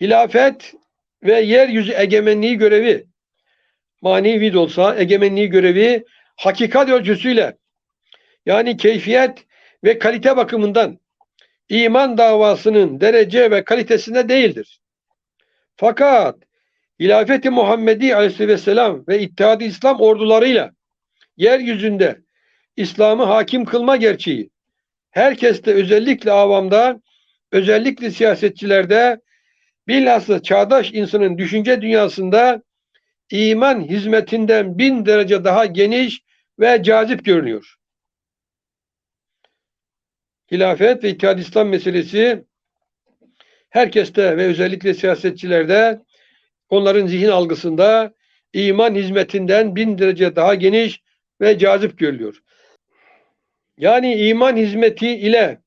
hilafet ve yeryüzü egemenliği görevi manevi de olsa egemenliği görevi hakikat ölçüsüyle yani keyfiyet ve kalite bakımından iman davasının derece ve kalitesinde değildir. Fakat hilafeti Muhammedi aleyhisselam ve İttihad-ı İslam ordularıyla yeryüzünde İslam'ı hakim kılma gerçeği herkeste özellikle avamda özellikle siyasetçilerde bilhassa çağdaş insanın düşünce dünyasında iman hizmetinden bin derece daha geniş ve cazip görünüyor. Hilafet ve İttihad İslam meselesi herkeste ve özellikle siyasetçilerde onların zihin algısında iman hizmetinden bin derece daha geniş ve cazip görülüyor. Yani iman hizmeti ile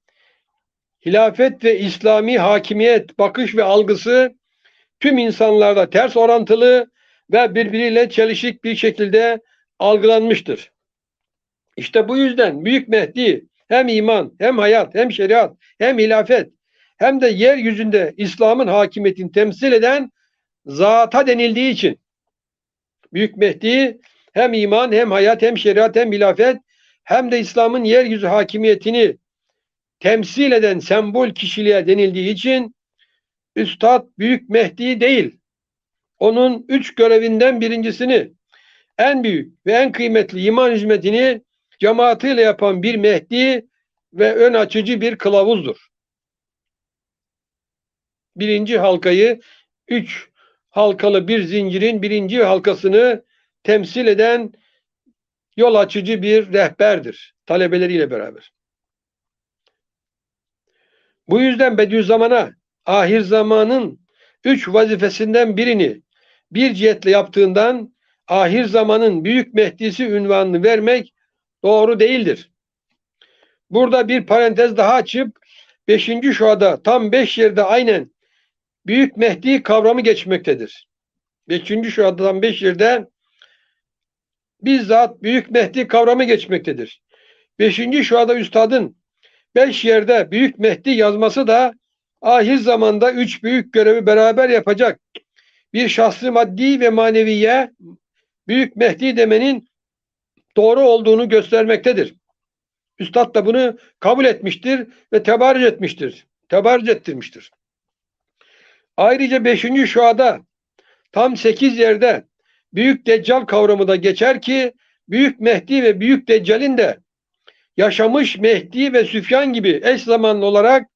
hilafet ve İslami hakimiyet bakış ve algısı tüm insanlarda ters orantılı ve birbiriyle çelişik bir şekilde algılanmıştır. İşte bu yüzden Büyük Mehdi hem iman, hem hayat, hem şeriat, hem hilafet, hem de yeryüzünde İslam'ın hakimiyetini temsil eden zata denildiği için Büyük Mehdi hem iman, hem hayat, hem şeriat, hem hilafet, hem de İslam'ın yeryüzü hakimiyetini temsil eden sembol kişiliğe denildiği için Üstad Büyük Mehdi değil. Onun üç görevinden birincisini en büyük ve en kıymetli iman hizmetini cemaatiyle yapan bir Mehdi ve ön açıcı bir kılavuzdur. Birinci halkayı üç halkalı bir zincirin birinci halkasını temsil eden yol açıcı bir rehberdir talebeleriyle beraber. Bu yüzden Bediüzzaman'a ahir zamanın üç vazifesinden birini bir cihetle yaptığından ahir zamanın büyük Mehdisi ünvanını vermek doğru değildir. Burada bir parantez daha açıp beşinci şuada tam beş yerde aynen Büyük Mehdi kavramı geçmektedir. Beşinci şuada tam beş yerde bizzat Büyük Mehdi kavramı geçmektedir. Beşinci şuada üstadın beş yerde Büyük Mehdi yazması da ahir zamanda üç büyük görevi beraber yapacak bir şahsı maddi ve maneviye Büyük Mehdi demenin doğru olduğunu göstermektedir. Üstad da bunu kabul etmiştir ve tebarüz etmiştir. Tebarüz ettirmiştir. Ayrıca beşinci şuada tam sekiz yerde Büyük Deccal kavramı da geçer ki Büyük Mehdi ve Büyük Deccal'in de yaşamış Mehdi ve Süfyan gibi eş zamanlı olarak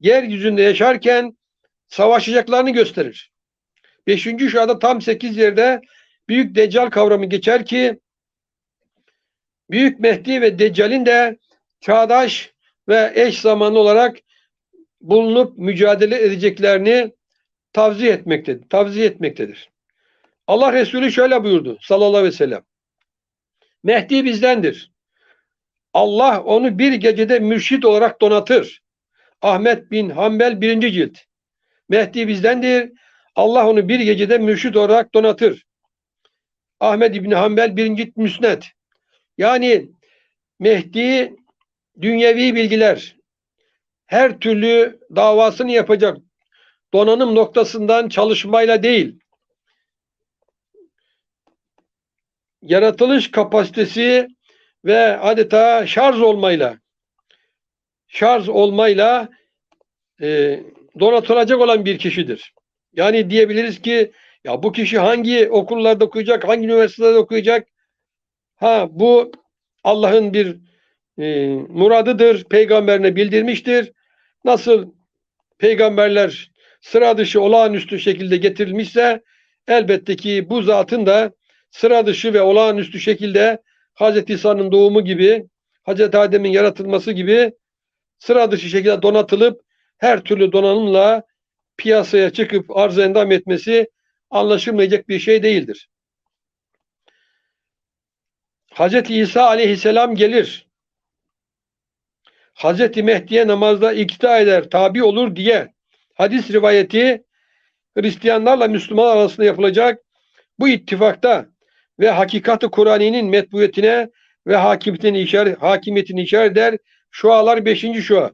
yeryüzünde yaşarken savaşacaklarını gösterir. Beşinci şuada tam sekiz yerde Büyük Deccal kavramı geçer ki Büyük Mehdi ve Deccal'in de çağdaş ve eş zamanlı olarak bulunup mücadele edeceklerini tavsiye etmektedir. Tavsiye etmektedir. Allah Resulü şöyle buyurdu sallallahu aleyhi ve sellem. Mehdi bizdendir. Allah onu bir gecede mürşit olarak donatır. Ahmet bin Hanbel birinci cilt. Mehdi bizdendir. Allah onu bir gecede mürşit olarak donatır. Ahmet İbni Hanbel birinci müsnet. Yani Mehdi dünyevi bilgiler her türlü davasını yapacak donanım noktasından çalışmayla değil yaratılış kapasitesi ve adeta şarj olmayla şarj olmayla e, donatılacak olan bir kişidir. Yani diyebiliriz ki ya bu kişi hangi okullarda okuyacak, hangi üniversitede okuyacak? Ha bu Allah'ın bir e, muradıdır, peygamberine bildirmiştir. Nasıl peygamberler sıra dışı olağanüstü şekilde getirilmişse elbette ki bu zatın da sıra dışı ve olağanüstü şekilde Hz. İsa'nın doğumu gibi, Hz. Adem'in yaratılması gibi sıra dışı şekilde donatılıp her türlü donanımla piyasaya çıkıp arz endam etmesi anlaşılmayacak bir şey değildir. Hz. İsa aleyhisselam gelir. Hz. Mehdi'ye namazda iktida eder, tabi olur diye hadis rivayeti Hristiyanlarla Müslümanlar arasında yapılacak bu ittifakta ve hakikati Kur'an'ın metbuiyetine ve hakimiyetini işaret, hakimiyetini işaret eder. Şualar beşinci şua.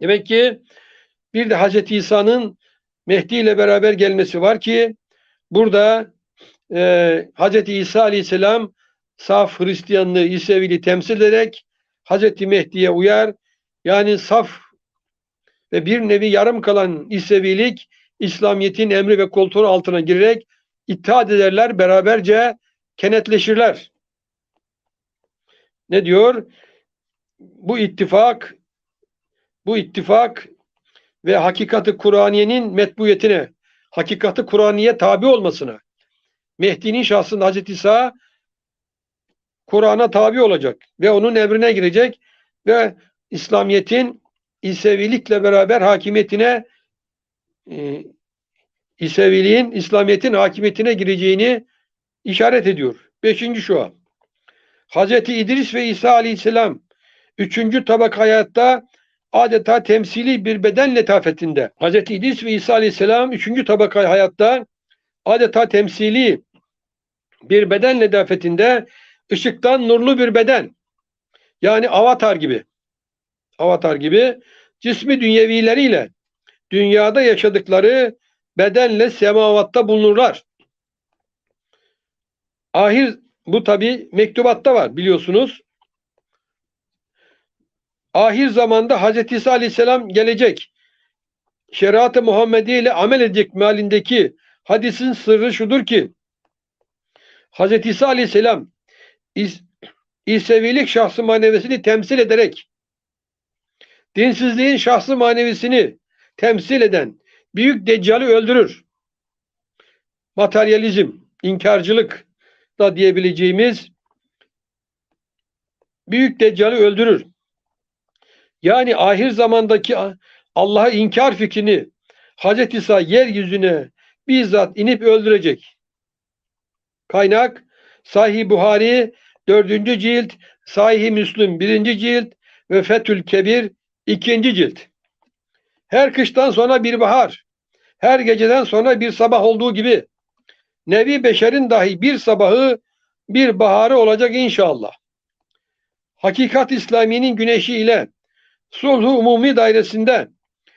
Demek ki bir de Hz. İsa'nın Mehdi ile beraber gelmesi var ki burada e, Hz. İsa Aleyhisselam saf Hristiyanlığı, İseviliği temsil ederek Hz. Mehdi'ye uyar. Yani saf ve bir nevi yarım kalan İsevilik İslamiyet'in emri ve kontrolü altına girerek itaat ederler, beraberce kenetleşirler. Ne diyor? Bu ittifak bu ittifak ve hakikati Kur'aniyenin metbuyetine, hakikati Kur'aniye tabi olmasına, Mehdi'nin şahsında Hazreti İsa Kur'an'a tabi olacak ve onun emrine girecek ve İslamiyet'in İsevilikle beraber hakimiyetine e, İseviliğin İslamiyet'in hakimiyetine gireceğini işaret ediyor. Beşinci şu an. Hazreti İdris ve İsa Aleyhisselam üçüncü tabak hayatta adeta temsili bir beden letafetinde. Hazreti İdris ve İsa Aleyhisselam üçüncü tabaka hayatta adeta temsili bir beden letafetinde ışıktan nurlu bir beden. Yani avatar gibi. Avatar gibi cismi dünyevileriyle dünyada yaşadıkları bedenle semavatta bulunurlar. Ahir bu tabi mektubatta var biliyorsunuz. Ahir zamanda Hz. İsa Aleyhisselam gelecek. Şeriat-ı Muhammediye ile amel edecek mealindeki hadisin sırrı şudur ki Hz. İsa Aleyhisselam İs İsevilik şahsı manevesini temsil ederek dinsizliğin şahsı manevisini temsil eden büyük deccali öldürür. Materyalizm, inkarcılık da diyebileceğimiz büyük deccali öldürür. Yani ahir zamandaki Allah'a inkar fikrini Hz. İsa yeryüzüne bizzat inip öldürecek. Kaynak Sahih Buhari 4. cilt, Sahih Müslüm 1. cilt ve Fethül Kebir 2. cilt. Her kıştan sonra bir bahar, her geceden sonra bir sabah olduğu gibi Nevi Beşer'in dahi bir sabahı bir baharı olacak inşallah. Hakikat İslami'nin güneşi ile sulhu umumi dairesinde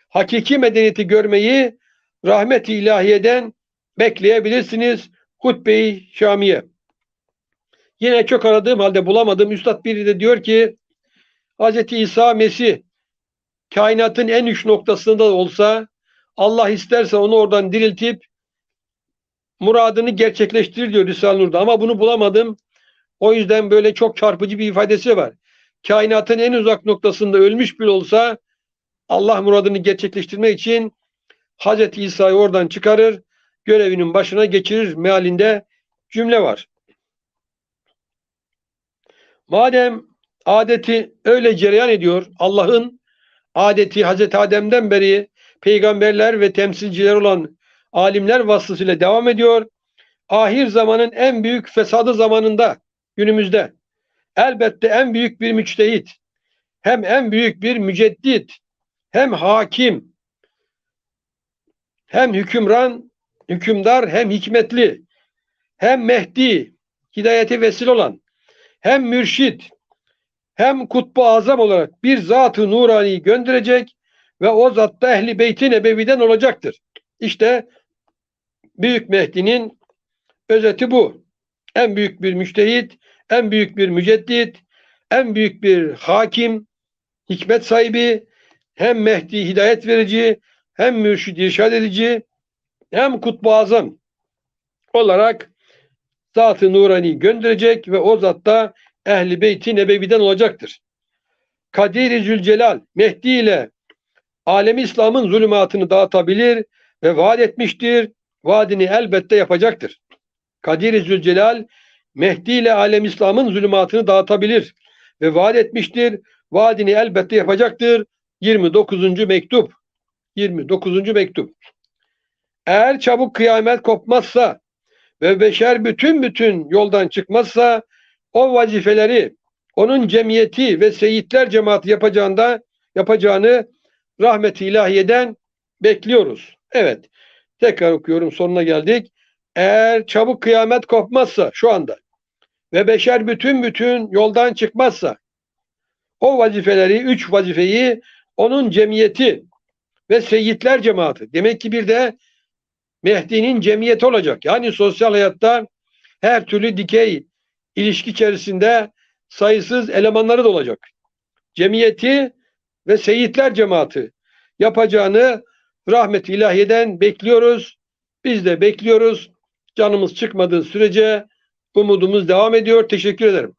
hakiki medeniyeti görmeyi rahmet-i ilahiyeden bekleyebilirsiniz. Hutbe-i Şamiye. Yine çok aradığım halde bulamadım. Üstad biri de diyor ki Hz. İsa Mesih kainatın en üç noktasında olsa Allah isterse onu oradan diriltip muradını gerçekleştirir diyor Risale-i Nur'da. Ama bunu bulamadım. O yüzden böyle çok çarpıcı bir ifadesi var. Kainatın en uzak noktasında ölmüş bile olsa Allah muradını gerçekleştirmek için Hz. İsa'yı oradan çıkarır, görevinin başına geçirir mealinde cümle var. Madem adeti öyle cereyan ediyor, Allah'ın adeti Hazreti Adem'den beri peygamberler ve temsilciler olan alimler vasıtasıyla devam ediyor. Ahir zamanın en büyük fesadı zamanında günümüzde elbette en büyük bir müçtehit, hem en büyük bir müceddit, hem hakim, hem hükümran, hükümdar, hem hikmetli, hem Mehdi, hidayete vesile olan, hem mürşit, hem kutbu azam olarak bir zatı nurani gönderecek ve o zatta ehli beyti nebeviden olacaktır. İşte Büyük Mehdi'nin özeti bu. En büyük bir müştehit, en büyük bir müceddit, en büyük bir hakim, hikmet sahibi, hem Mehdi hidayet verici, hem mürşid irşad edici, hem kutbu azam olarak Zat-ı Nurani gönderecek ve o zatta Ehli Beyti Nebevi'den olacaktır. Kadir-i Zülcelal Mehdi ile alemi İslam'ın zulümatını dağıtabilir ve vaat etmiştir. Vaadini elbette yapacaktır. Kadir-i Zülcelal Mehdi ile alem İslam'ın zulümatını dağıtabilir ve vaat etmiştir. Vaadini elbette yapacaktır. 29. mektup. 29. mektup. Eğer çabuk kıyamet kopmazsa ve beşer bütün bütün yoldan çıkmazsa o vazifeleri onun cemiyeti ve seyitler cemaati yapacağında yapacağını rahmet-i ilahiyeden bekliyoruz. Evet. Tekrar okuyorum sonuna geldik. Eğer çabuk kıyamet kopmazsa şu anda ve beşer bütün bütün yoldan çıkmazsa o vazifeleri, üç vazifeyi onun cemiyeti ve seyitler cemaati. Demek ki bir de Mehdi'nin cemiyeti olacak. Yani sosyal hayatta her türlü dikey ilişki içerisinde sayısız elemanları da olacak. Cemiyeti ve seyitler cemaati yapacağını rahmet ilahiyeden bekliyoruz. Biz de bekliyoruz. Canımız çıkmadığı sürece umudumuz devam ediyor. Teşekkür ederim.